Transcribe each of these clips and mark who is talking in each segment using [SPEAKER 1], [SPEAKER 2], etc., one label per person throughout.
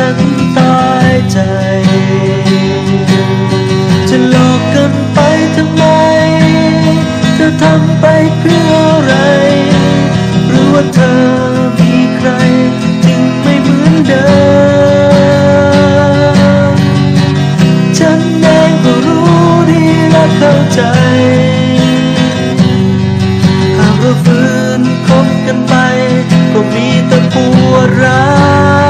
[SPEAKER 1] ฉันตายใจ จะหลอกกันไปทำไม เธอทำไปเพื่ออะไร หรือว่าเธอมีใครจึงไม่เหมือนเดิม ฉันเองก็รู้ดีและเข้าใจหากเาฝืนคบกันไป ก็มีแต่ปวดร้าว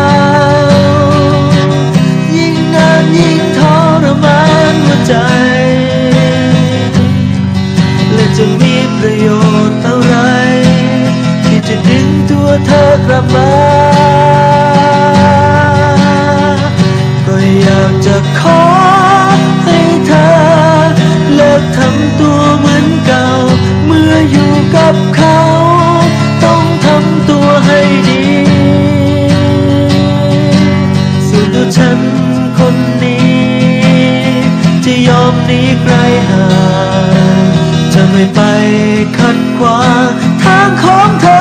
[SPEAKER 1] ขัดขวางทางของเธอ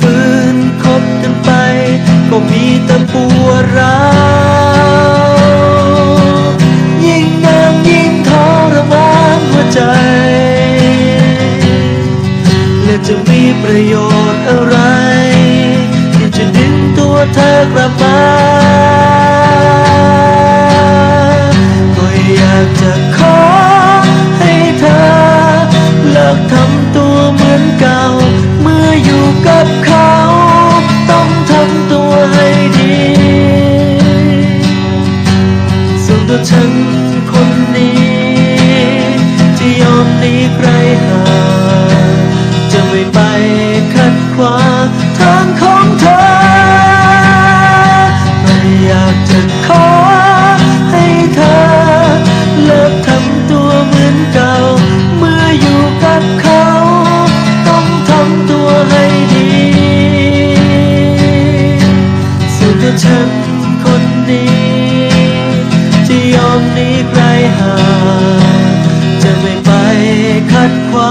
[SPEAKER 1] ฝืนคบกันไป ก็มีแต่ปวดร้าวยิ่งนานยิ่งทรมานหัวใจ และจะมีประโยชน์อะไรที่จะดึงตัวเธอกลับมา ฉันคนนี้ จะยอมหนีใครห่างจะไม่ไปขัดขวางทางของเธอ ไม่อยากจะขอให้เธอ เลิกทำตัวเหมือนเก่า เมื่ออยู่กับเขา ต้องทำตัวให้ดีส่วนตัวฉันคนนี้ จะไม่ไปขัดขวา